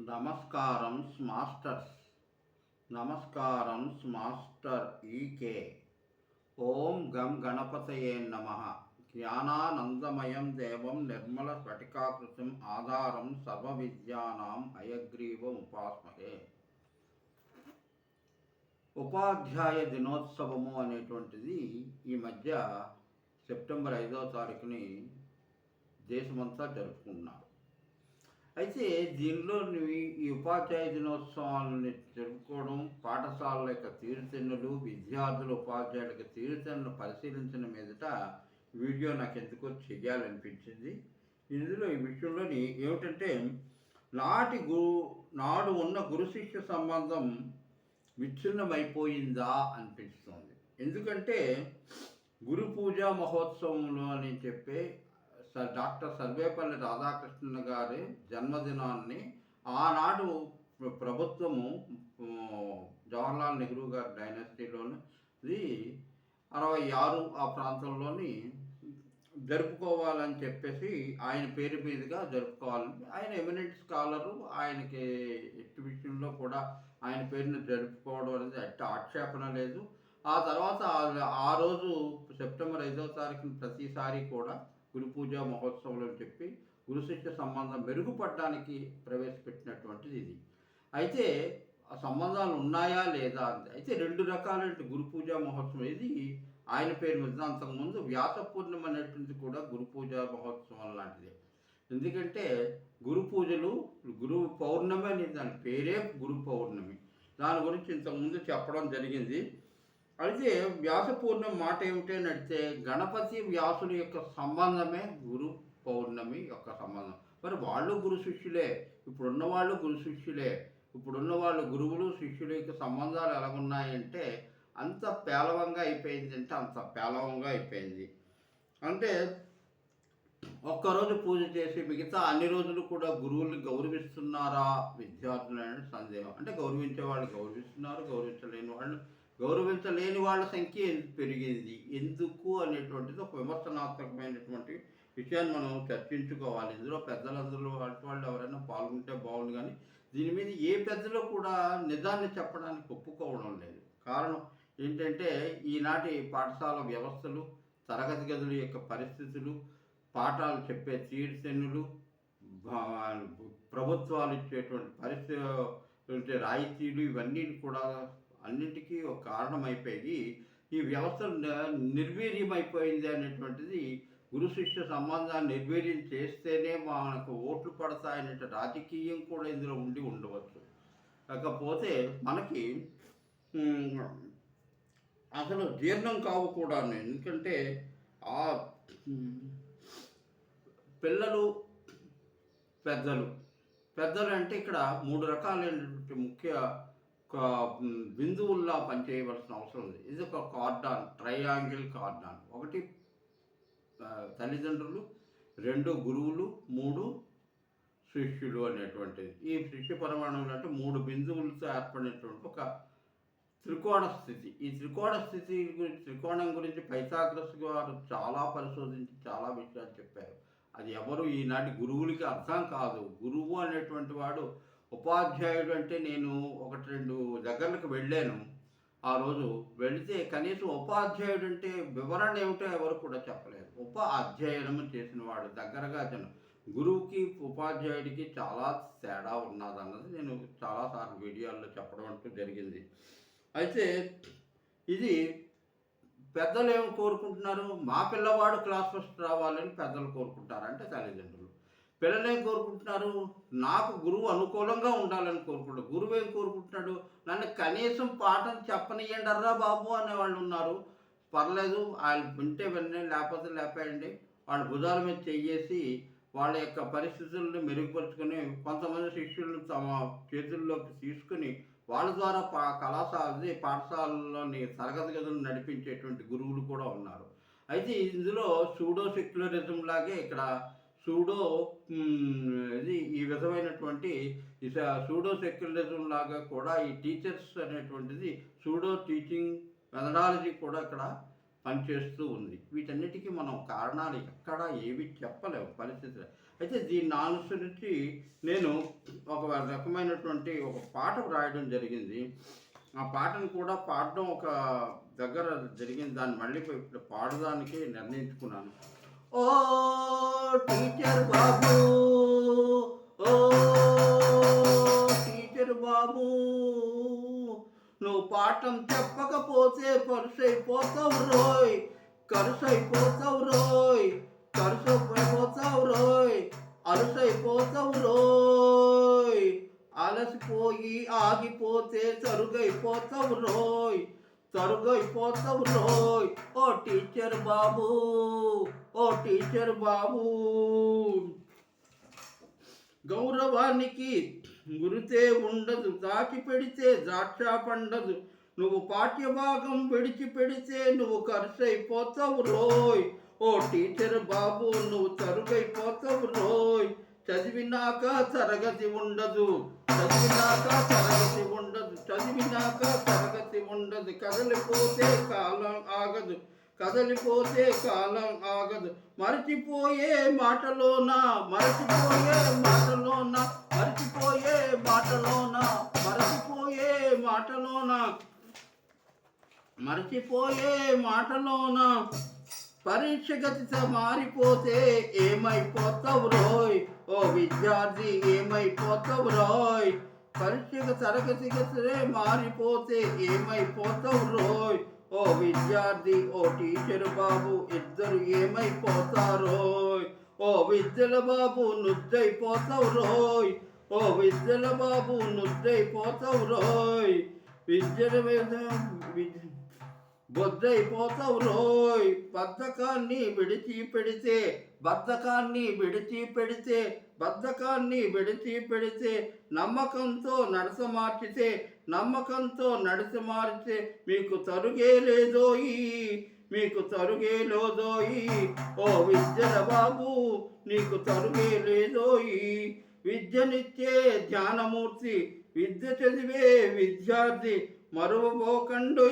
నమస్కారం మాస్టర్స్. నమస్కారం మాస్టర్ ఈకే ఓం గం గణపతయే నమ. జ్ఞానానందమయం దేవం నిర్మల స్ఫటికాకృతిం ఆధారం సర్వ విద్యానాం అయగ్రీవం ఉపాస్మహే. ఉపాధ్యాయ దినోత్సవము అనేటువంటిది ఈ మధ్య సెప్టెంబర్ ఐదవ తారీఖుని దేశమంతా జరుపుకుంటున్నారు. అయితే దీనిలో ఈ ఉపాధ్యాయ దినోత్సవాలని జరుపుకోవడం పాఠశాలల యొక్క తీరుతెన్నులు విద్యార్థుల ఉపాధ్యాయుల తీరుతెన్నులు పరిశీలించిన మీదట వీడియో నాకు ఎందుకో చెయ్యాలనిపించింది. ఇందులో ఈ విషయంలోని ఏమిటంటే నాటి గురు నాడు ఉన్న గురు శిష్య సంబంధం విచ్ఛిన్నమైపోయిందా అనిపిస్తుంది. ఎందుకంటే గురు పూజా మహోత్సవంలో అని చెప్పే డాక్టర్ సర్వేపల్లి రాధాకృష్ణన్ గారి జన్మదినాన్ని ఆనాడు ప్రభుత్వము జవహర్లాల్ నెహ్రూ గారి డైనస్టీలోని ఇది అరవై ఆరు ఆ ప్రాంతంలోని జరుపుకోవాలని చెప్పేసి ఆయన పేరు మీదుగా జరుపుకోవాలని ఆయన ఎమినెంట్ స్కాలరు ఆయనకి ఎగ్జిబిషన్లో కూడా ఆయన పేరుని జరుపుకోవడం అనేది అట్టి ఆక్షేపణ లేదు. ఆ తర్వాత ఆ- రోజు సెప్టెంబర్ ఐదో తారీఖున ప్రతిసారి కూడా గురు పూజ మహోత్సవంలో అని చెప్పి గురు శిష్య సంబంధం మెరుగుపడడానికి ప్రవేశపెట్టినటువంటిది ఇది. అయితే ఆ సంబంధాలు ఉన్నాయా లేదా అంది అయితే రెండు రకాలైన గురు పూజ మహోత్సవం ఇది. ఆయన పేరు మీద అంతకుముందు వ్యాస పూర్ణిమ అనేటువంటిది కూడా గురు పూజ మహోత్సవం లాంటిది. ఎందుకంటే గురు పూజలు గురు పౌర్ణమి అనేది దాని పేరే గురు పౌర్ణమి. దాని గురించి ఇంతకుముందు చెప్పడం జరిగింది. అయితే వ్యాసపూర్ణం మాట ఏమిటి గణపతి వ్యాసుని యొక్క సంబంధమే గురు పౌర్ణమి యొక్క సంబంధం. మరి వాళ్ళు గురు శిష్యులే ఇప్పుడున్న వాళ్ళు గురు శిష్యులే ఇప్పుడున్న వాళ్ళు గురువులు శిష్యుల యొక్క సంబంధాలు ఎలాగున్నాయంటే అంత పేలవంగా అయిపోయింది అంటే అంత పేలవంగా అయిపోయింది. అంటే ఒక్కరోజు పూజ చేసి మిగతా అన్ని రోజులు కూడా గురువుల్ని గౌరవిస్తున్నారా? విద్యార్థులు సందేహం. అంటే గౌరవించే వాళ్ళు గౌరవిస్తున్నారు గౌరవించలేని వాళ్ళు గౌరవించలేని వాళ్ళ సంఖ్య పెరిగింది. ఎందుకు అనేటువంటిది ఒక విమర్శనాత్మకమైనటువంటి విషయాన్ని మనం చర్చించుకోవాలి. ఇందులో పెద్దలందరూ వంటి వాళ్ళు ఎవరైనా పాల్గొంటే బాగుంది కానీ దీని మీద ఏ పెద్దలు కూడా నిజాన్ని చెప్పడానికి ఒప్పుకోవడం లేదు. కారణం ఏంటంటే ఈనాటి పాఠశాల వ్యవస్థలు తరగతి గదుల యొక్క పరిస్థితులు పాఠాలు చెప్పే తీర్శనులు ప్రభుత్వాలు ఇచ్చేటువంటి పరిస్థితి రాయితీలు ఇవన్నీ కూడా అన్నింటికీ ఒక కారణమైపోయి ఈ వ్యవస్థ నిర్వీర్యమైపోయింది అనేటువంటిది గురు శిష్య సంబంధాన్ని నిర్వీర్యం చేస్తేనే మనకు ఓట్లు పడతాయనే రాజకీయం కూడా ఇందులో ఉండి ఉండవచ్చు. కాకపోతే మనకి అసలు జీర్ణం కావు కూడా ఎందుకంటే ఆ పిల్లలు పెద్దలు పెద్దలు అంటే ఇక్కడ మూడు రకాలైనటువంటి ముఖ్య బిందువుల్లా పనిచేయవలసిన అవసరం ఉంది. ఇది ఒక కార్డాన్ ట్రయాంగిల్ కార్డాన్. ఒకటి తల్లిదండ్రులు రెండు గురువులు మూడు శిష్యులు అనేటువంటిది. ఈ శిష్య పరిమాణంలో అంటే మూడు బిందువులతో ఏర్పడినటువంటి ఒక త్రికోణ స్థితి. ఈ త్రికోణ స్థితి గురించి త్రికోణం గురించి పైథాగ్రస్ గారు చాలా పరిశోధించి చాలా విషయాలు చెప్పారు. అది ఎవరు? ఈనాటి గురువులకి అర్థం కాదు. గురువు అనేటువంటి వాడు ఉపాధ్యాయుడు అంటే నేను ఒకటి రెండు దగ్గరకు వెళ్ళాను. ఆ రోజు వెళితే కనీసం ఉపాధ్యాయుడు అంటే వివరణ ఏమిటో ఎవరు కూడా చెప్పలేదు. ఉప అధ్యయనము చేసిన వాడు దగ్గరగా జనం గురువుకి ఉపాధ్యాయుడికి చాలా తేడా ఉన్నదన్నది నేను చాలాసార్లు వీడియోల్లో చెప్పడం అంటూ జరిగింది. అయితే ఇది పెద్దలు ఏమి కోరుకుంటున్నారు? మా పిల్లవాడు క్లాస్ ఫస్ట్ రావాలని పెద్దలు కోరుకుంటారు అంటే తల్లిదండ్రులు. పిల్లలేం కోరుకుంటున్నారు? నాకు గురువు అనుకూలంగా ఉండాలని కోరుకుంటాడు గురువు ఏం కోరుకుంటున్నాడు? నన్ను కనీసం పాఠం చెప్పనియండి అర్రా బాబు అనే వాళ్ళు ఉన్నారు. పర్లేదు వాళ్ళు వింటే వినండి లేకపోతే లేపేయండి. వాళ్ళ భుజాల మీద చేసి వాళ్ళ యొక్క పరిస్థితులను మెరుగుపరుచుకొని కొంతమంది శిష్యులను తమ చేతుల్లోకి తీసుకుని వాళ్ళ ద్వారా పా కళాశాల పాఠశాలలోని తరగతి గదులు నడిపించేటువంటి గురువులు కూడా ఉన్నారు. అయితే ఇందులో సూడో సెక్యులరిజం లాగే ఇక్కడ సూడో ఇది ఈ విధమైనటువంటి సూడో సెక్యులరిజం లాగా కూడా ఈ టీచర్స్ అనేటువంటిది సూడో టీచింగ్ మెథడాలజీ కూడా ఇక్కడ పనిచేస్తూ ఉంది. వీటన్నిటికీ మనం కారణాలు ఎక్కడా ఏవి చెప్పలేము పరిస్థితులు. అయితే దీన్ని అనుసరించి నేను ఒక రకమైనటువంటి ఒక పాట రాయడం జరిగింది. ఆ పాటను కూడా పాడడం ఒక దగ్గర జరిగింది. దాన్ని మళ్ళీ ఇప్పుడు పాడడానికి నిర్ణయించుకున్నాను. ఓ టీచర్ బాబు ఓ టీచర్ బాబు నువ్వు పాఠం చెప్పకపోతే పరుసైపోతావు రోయ్ కరుసైపోతావు రోయ్ కరుసైపోతావు రోయ్ అలసైపోతావు రోయ్. అలసిపోయి ఆగిపోతే తరుగైపోతావు రోయ్. తరుగైపోతావు రోయ్ ఓ టీచర్ బాబు ఓ టీచర్ బాబు. గౌరవానికి గురితే ఉండదు దాచి పెడితే ద్రాక్ష పండదు. నువ్వు పాఠ్యభాగం విడిచి పెడితే నువ్వు ఖర్చయిపోతావు రోయ్ ఓ టీచర్ బాబు నువ్వు తరుగైపోతావు రోయ్ చదివినాక తరగతి ఉండదు చదివినాక తరగతి ఉండదు. చదివినాక తరగతి ఉండదు. కదలిపోతే కాలం ఆగదు. కదలిపోతే కాలం ఆగదు. మరచిపోయే మాటలోన మరచిపోయే మాటలోన మరచిపోయే మాటలోన మరచిపోయే మాటలోన మరచిపోయే మాటలోన. పరీక్ష గతితో మారిపోతే ఏమైపోతావు రోయ్ ఓ విద్యార్థి ఏమైపోతావు రోయ్ పరీక్ష తరగతి గతిరే మారిపోతే ఏమైపోతావు రోయ్ ఓ విద్యార్థి ఓ టీచర్ బాబు ఇద్దరు ఏమైపోతారోయ్? ఓ విద్యల బాబు నుద్దైపోతావు రోయ్ ఓ విద్యల బాబు నుద్దైపోతావు రోయ్ విద్యల మీద బొద్దైపోతావు రోయ్ పథకాన్ని విడిచి పెడితే బద్ధకాన్ని విడిచి పెడితే బద్ధకాన్ని విడిచి పెడితే నమ్మకంతో నడస మార్చితే నమ్మకంతో నడస మార్చితే మీకు తరుగే లేదోయి మీకు తరుగే లేదోయి. ఓ విద్యల బాబు నీకు తరుగే లేదోయి. విద్యనిచ్చే ధ్యానమూర్తి విద్య చదివే విద్యార్థి మరువబోకండి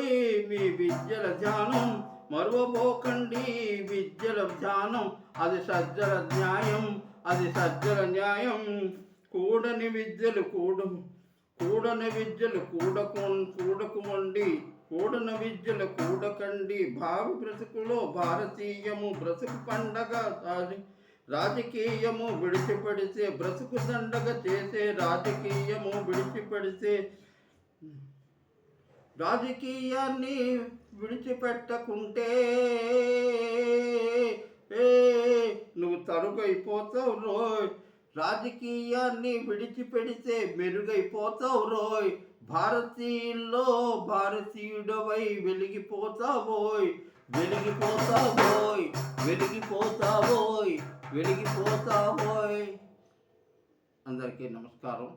మీ విద్యల ధ్యానం మరువబోకండి విద్యల ధ్యానం. అది సజ్జల న్యాయం అది సజ్జల న్యాయం. కూడని విద్యలు కూడు కూడని విద్యలు కూడకు కూడకుమండి. కూడన విద్యలు కూడకండి. భావి బ్రతుకులో భారతీయము బ్రతుకు పండగ రాజకీయము విడిచిపెడితే బ్రతుకు దండగ చేసే రాజకీయము విడిచిపెడితే రాజకీయాన్ని విడిచిపెట్టకుంటే ఏ నువ్వు తరుగైపోతావు రోయ్. రాజకీయాన్ని విడిచిపెడితే మెరుగైపోతావు రోయ్. భారతీయుల్లో భారతీయుడవై వెలిగిపోతావోయ్ వెలిగిపోతావోయ్ వెలిగిపోతావోయ్ వెలిగిపోతావోయ్ అందరికీ నమస్కారం.